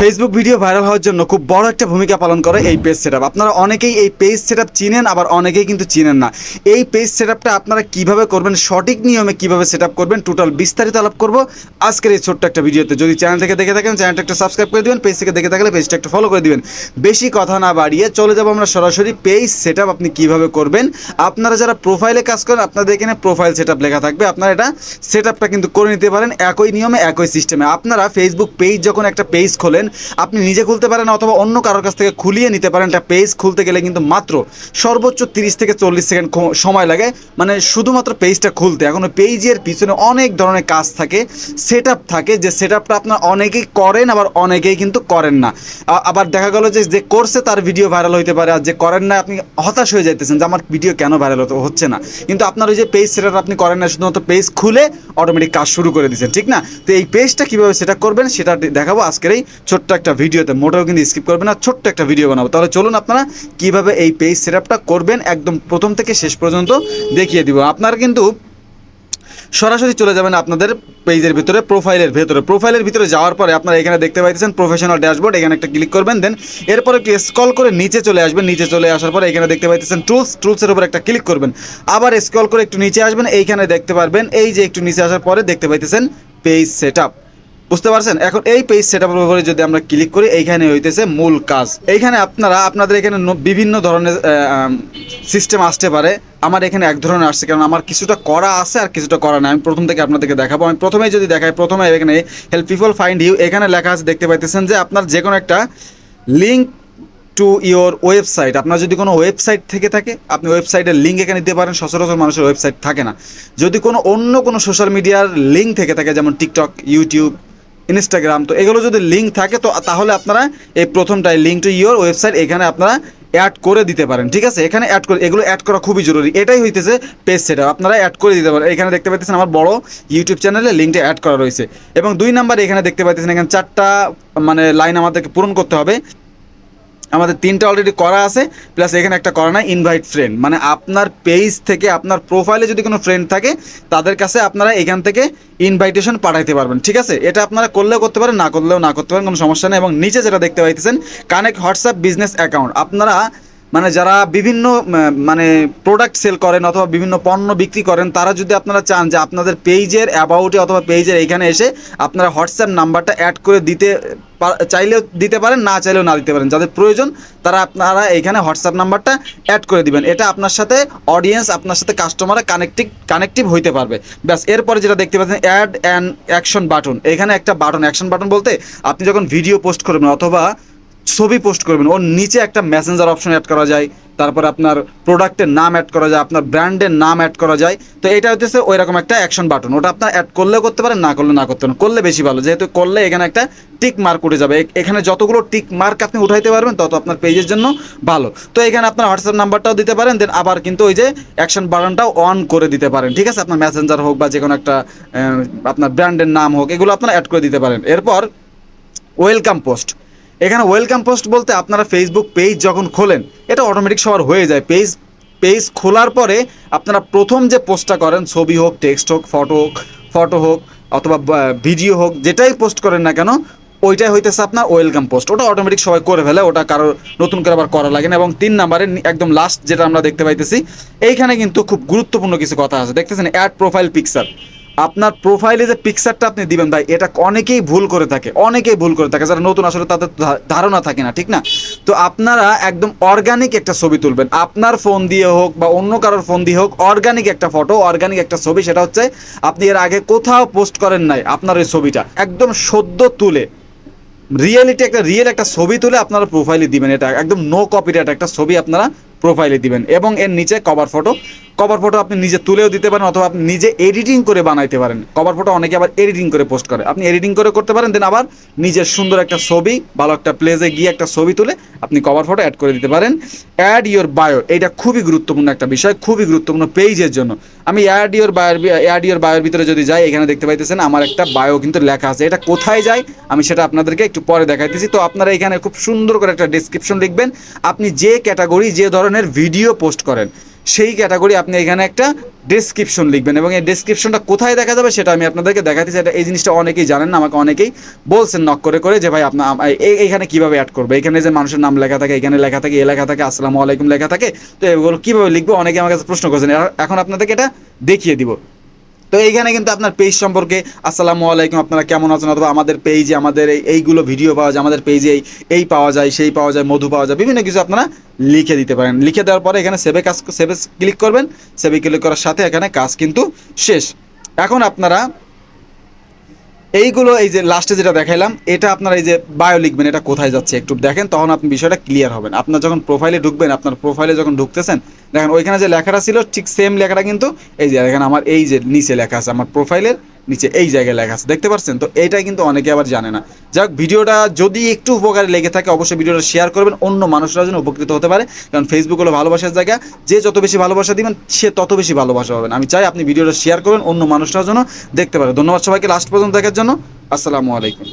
Facebook video viral হওয়ার জন্য খুব বড় একটা ভূমিকা পালন করে এই পেজ সেটআপ আপনারা অনেকেই এই পেজ সেটআপ চিনেন, আবার অনেকেই কিন্তু চিনেন না। এই পেজ সেটআপটা আপনারা কীভাবে করবেন, সঠিক নিয়মে কীভাবে সেটআপ করবেন টোটাল বিস্তারিত আলাপ করব আজকের এই ছোট্ট একটা ভিডিওতে যদি চ্যানেল থেকে দেখে থাকেন চ্যানেলটা একটা সাবস্ক্রাইব করে দিবেন পেজ থেকে দেখে থাকলে পেজটা একটু ফলো করে দিবেন। বেশি কথা না বাড়িয়ে চলে যাব আমরা সরাসরি পেজ সেটআপ আপনি কীভাবে করবেন। আপনারা যারা প্রোফাইলে কাজ করেন, আপনাদের এখানে প্রোফাইল সেটআপ লেখা থাকবে। আপনারা এটা সেটআপটা কিন্তু করে নিতে পারেন একই নিয়মে, একই সিস্টেমে আপনারা ফেসবুক পেজ যখন একটা পেজ খোলেন আপনি নিজে খুলতে পারেন অথবা অন্য কারোর কাছ থেকে খুলিয়ে নিতে পারেন। একটা পেজ খুলতে গেলে কিন্তু মাত্র সর্বোচ্চ তিরিশ থেকে চল্লিশ সেকেন্ড সময় লাগে। মানে শুধুমাত্র পেজটা খুলতে। এখন পেজের পিছনে অনেক ধরনের কাজ থাকে সেট থাকে, যে সেট আপটা আপনার অনেকেই করেন, আবার অনেকেই কিন্তু করেন না। আবার দেখা গেল যে যে করছে তার ভিডিও ভাইরাল হইতে পারে, আর যে করেন না, আপনি হতাশ হয়ে যাইতেছেন যে, আমার ভিডিও কেন ভাইরাল হচ্ছে না। কিন্তু আপনার ওই যে পেজ সেট আপনি করেন না, শুধুমাত্র পেজ খুলে অটোমেটিক কাজ শুরু করে দিচ্ছেন ঠিক না? তো এই পেজটা কীভাবে সেটা করবেন, সেটা দেখাবো আজকের এই ছোট্ট একটা ভিডিওতে, মোটেও কিন্তু স্কিপ করবেন না, ছোট্ট একটা ভিডিও বানাবো। তাহলে চলুন আপনারা কীভাবে এই পেজ সেট করবেন, একদম প্রথম থেকে শেষ পর্যন্ত দেখিয়ে দিব। আপনারা কিন্তু সরাসরি চলে যাবেন আপনাদের পেজের ভিতরে প্রোফাইলের ভেতরে। প্রোফাইলের ভিতরে যাওয়ার পরে আপনারা এখানে দেখতে পাইতেছেন প্রফেশনাল ড্যাশবোর্ড এখানে একটা ক্লিক করবেন দেন এরপর একটু স্ক্রল করে নিচে চলে আসবেন। নিচে চলে আসার পরে এখানে দেখতে পাইতেছেন টুলস টুলসের উপর একটা ক্লিক করবেন। আবার স্ক্রল করে একটু নিচে আসবেন, এইখানে দেখতে পারবেন, এই যে একটু নিচে আসার পরে দেখতে পাইতেছেন পেজ সেট বুঝতে পারছেন? এখন এই পেজ সেট আপের উপরে যদি আমরা ক্লিক করি, এইখানে হইতেছে মূল কাজ। এইখানে আপনারা, আপনাদের এখানে বিভিন্ন ধরনের সিস্টেম আসতে পারে। আমার এখানে এক ধরনের আসছে, কারণ আমার কিছুটা করা আছে আর কিছুটা করা নাই। আমি প্রথম থেকে আপনাদেরকে দেখাবো। আমি প্রথমেই যদি দেখাই, প্রথমে এখানে হেল্প পিপল ফাইন্ড ইউ এখানে লেখা আছে, দেখতে পাইতেছেন যে আপনার যে কোনো একটা লিঙ্ক টু ইওর ওয়েবসাইট আপনার যদি কোনো ওয়েবসাইট থেকে থাকে, আপনি ওয়েবসাইটের লিঙ্ক এখানে দিতে পারেন। সচরাচর মানুষের ওয়েবসাইট থাকে না। যদি কোনো অন্য কোনো সোশ্যাল মিডিয়ার লিঙ্ক থেকে থাকে, যেমন টিকটক ইউটিউব ইনস্টাগ্রাম তো এগুলো যদি লিঙ্ক থাকে, তো তাহলে আপনারা এই প্রথমটাই লিঙ্ক টু ইয়োর ওয়েবসাইট এখানে আপনারা অ্যাড করে দিতে পারেন, ঠিক আছে? এখানে অ্যাড করে, এগুলো অ্যাড করা খুবই জরুরি। এটাই হইতেছে পেজ সেটা আপনারা অ্যাড করে দিতে পারেন। এখানে দেখতে পাইতেছেন আমার বড় ইউটিউব চ্যানেলে লিঙ্কটা অ্যাড করা রয়েছে। এবং দুই নাম্বার এখানে দেখতে পাইতেছেন, এখানে চারটা মানে লাইন আমাদেরকে পূরণ করতে হবে। আমাদের তিনটা অলরেডি করা আছে প্লাস এখানে একটা করা নাই ইনভাইট ফ্রেন্ড মানে আপনার পেজ থেকে, আপনার প্রোফাইলে যদি কোনো ফ্রেন্ড থাকে, তাদের কাছে আপনারা এখান থেকে ইনভাইটেশন পাঠাইতে পারবেন, ঠিক আছে? এটা আপনারা করলেও করতে পারেন, না করলেও না করতে পারেন, কোনো সমস্যা নেই। এবং নিচে যেটা দেখতে পাইতেছেন কানেক্ট হোয়াটসঅ্যাপ বিজনেস অ্যাকাউন্ট আপনারা মানে যারা বিভিন্ন মানে প্রোডাক্ট সেল করেন অথবা বিভিন্ন পণ্য বিক্রি করেন, তারা যদি আপনারা চান যে আপনাদের পেজের অ্যাবাউটে অথবা পেজের এইখানে এসে আপনারা হোয়াটসঅ্যাপ নাম্বারটা অ্যাড করে দিতে চাইলেও দিতে পারেন, না চাইলেও না দিতে পারেন। যাদের প্রয়োজন, তারা আপনারা এখানে হোয়াটসঅ্যাপ নাম্বারটা অ্যাড করে দিবেন। এটা আপনার সাথে অডিয়েন্স আপনার সাথে কাস্টমার কানেক্টিভ কানেক্টিভ হইতে পারবে। ব্যাস, এরপরে যেটা দেখতে পাচ্ছেন অ্যাড অ্যান্ড অ্যাকশন বাটন এখানে একটা বাটন অ্যাকশন বাটন বলতে আপনি যখন ভিডিও পোস্ট করবেন অথবা ছবি পোস্ট করবেন। ওর নিচে একটা মেসেঞ্জার অপশন অ্যাড করা যায়, তারপর আপনার প্রোডাক্টের নাম অ্যাড করা যায়, আপনার ব্র্যান্ডের নাম অ্যাড করা যায়। তো এটা হচ্ছে ওই রকম একটা অ্যাকশন বাটন ওটা আপনার অ্যাড করলেও করতে পারেন, না করলে না করতে পারেন। করলে বেশি ভালো। যেহেতু করলে এখানে একটা টিক মার্ক উঠে যাবে। এখানে যতগুলো টিক মার্ক আপনি উঠাইতে পারবেন, তত আপনার পেজের জন্য ভালো। তো এখানে আপনার হোয়াটসঅ্যাপ নাম্বারটাও দিতে পারেন দেন আবার কিন্তু ওই যে অ্যাকশন বাটনটাও অন করে দিতে পারেন। ঠিক আছে? আপনার মেসেঞ্জার হোক বা যে কোনো একটা আপনার ব্র্যান্ডের নাম হোক, এগুলো আপনার অ্যাড করে দিতে পারেন। এরপর ওয়েলকাম পোস্ট এখানে ওয়েলকাম পোস্ট বলতে আপনারা ফেসবুক পেজ যখন খোলেন, এটা অটোমেটিক সবার হয়ে যায়। পেজ পেজ খোলার পরে আপনারা প্রথম যে পোস্টটা করেন, ছবি হোক টেক্সট হোক ফটো হোক ফটো হোক, অথবা ভিডিও হোক, যেটাই পোস্ট করেন না কেন, ওইটাই হইতেছে আপনার ওয়েলকাম পোস্ট ওটা অটোমেটিক সবাই করে ফেলে, ওটা কারোর নতুন করে আবার করা লাগে না। এবং তিন নাম্বারে একদম লাস্ট যেটা আমরা দেখতে পাইতেছি, এইখানে কিন্তু খুব গুরুত্বপূর্ণ কিছু কথা আছে। দেখতেছেন অ্যাড প্রোফাইল পিকচার আপনার প্রোফাইলে যে পিকচারটা আপনি দিবেন ভাই, এটা অনেকেই ভুল করে থাকে, অনেকেই ভুল করে থাকে, যারা নতুন আসলে তাদের ধারণা থাকে না, ঠিক না? তো আপনারা একদম অর্গানিক একটা ছবি তুলবেন, আপনার ফোন দিয়ে হোক বা অন্য কারোর ফোন দিয়ে হোক অর্গানিক একটা ফটো অর্গানিক একটা ছবি, সেটা হচ্ছে আপনি এর আগে কোথাও পোস্ট করেন নাই আপনার ওই ছবিটা, একদম সদ্য তুলে রিয়েলিটি একটা রিয়েল একটা ছবি তুলে আপনারা প্রোফাইলে দিবেন, এটা একদম নো কপিরাইট একটা ছবি আপনারা প্রোফাইলে দিবেন, এবং এর নিচে কভার ফটো কভার ফটো আপনি নিজে তুলেও দিতে পারেন অথবা আপনি নিজে এডিটিং করে বানাইতে পারেন। কভার ফটো অনেকে আবার এডিটিং করে পোস্ট করে। আপনি এডিটিং করে করতে পারেন দেন আবার নিজের সুন্দর একটা ছবি, ভালো একটা প্লেসে গিয়ে একটা ছবি তুলে আপনি কভার ফটো অ্যাড করে দিতে পারেন। অ্যাড ইওর বায়ো এটা খুবই গুরুত্বপূর্ণ একটা বিষয়, খুবই গুরুত্বপূর্ণ পেজের জন্য। আমি অ্যাড ইওর বায়োর অ্যাড ইওর বায়োর ভিতরে যদি যাই, এখানে দেখতে পাইতেছেন আমার একটা বায়ো কিন্তু লেখা আছে। এটা কোথায় যায়? আমি সেটা আপনাদেরকে একটু পরে দেখাইতেছি। তো আপনারা এখানে খুব সুন্দর করে একটা ডিসক্রিপশন লিখবেন। আপনি যে ক্যাটাগরি যে ধরনের ভিডিও পোস্ট করেন সেই ক্যাটাগরি আপনি এখানে একটা ডেসক্রিপশন লিখবেন এবং এই ডেসক্রিপশনটা কোথায় দেখা যাবে সেটা আমি আপনাদেরকে দেখাতে চাই। এটা এই জিনিসটা অনেকেই জানেন না, আমাকে অনেকেই বলছেন নক করে করে যে ভাই আপনার এইখানে কীভাবে অ্যাড করবে? এখানে যে মানুষের নাম লেখা থাকে, এখানে লেখা থাকে, এ লেখা থাকে, আসসালামু আলাইকুম লেখা থাকে, তো এগুলো কীভাবে লিখব? অনেকে আমার কাছে প্রশ্ন করছেন। এখন আপনাদেরকে এটা দেখিয়ে দিব। তো এইখানে কিন্তু আপনার পেজ সম্পর্কে, আসসালামু আলাইকুম, আপনারা কেমন আছেন? অথবা আমাদের পেজে আমাদের এই এইগুলো ভিডিও পাওয়া যায়, আমাদের পেজে এই এই পাওয়া যায়, সেই পাওয়া যায়, মধু পাওয়া যায়, বিভিন্ন কিছু আপনারা লিখে দিতে পারেন। লিখে দেওয়ার পরে এখানে সেভে কাজ সেভে ক্লিক করবেন। সেভে ক্লিক করার সাথে এখানে কাজ কিন্তু শেষ। এখন আপনারা এইগুলো এই যে লাস্টে যেটা দেখাইলাম, এটা আপনার এই যে বায়ো লিখবেন, এটা কোথায় যাচ্ছে একটু দেখেন, তখন আপনি বিষয়টা ক্লিয়ার হবেন। আপনার যখন প্রোফাইলে ঢুকবেন, আপনার প্রোফাইলে যখন ঢুকতেছেন, দেখেন ওইখানে যে লেখাটা ছিল, ঠিক সেম লেখাটা কিন্তু এই যে, দেখেন আমার এই যে নিচে লেখা আছে, আমার প্রোফাইলের নিচে এই জায়গায় লেখা আছে। দেখতে পাচ্ছেন? তো এটা কিন্তু অনেকে আবার জানে না। যাক, ভিডিওটা যদি একটু উপকারে লেগে থাকে, অবশ্যই ভিডিওটা শেয়ার করবেন। অন্য মানুষরা যেন উপকৃত হতে পারে। কারণ ফেসবুক হলো ভালোবাসার জায়গা। যে যত বেশি ভালোবাসা দিবেন, সে তত বেশি ভালোবাসা পাবেন। আমি চাই আপনি ভিডিওটা শেয়ার করবেন, অন্য মানুষরা যেন দেখতে পারে। ধন্যবাদ সবাইকে। লাস্ট পর্যন্ত দেখার জন্য, আসসালামু আলাইকুম।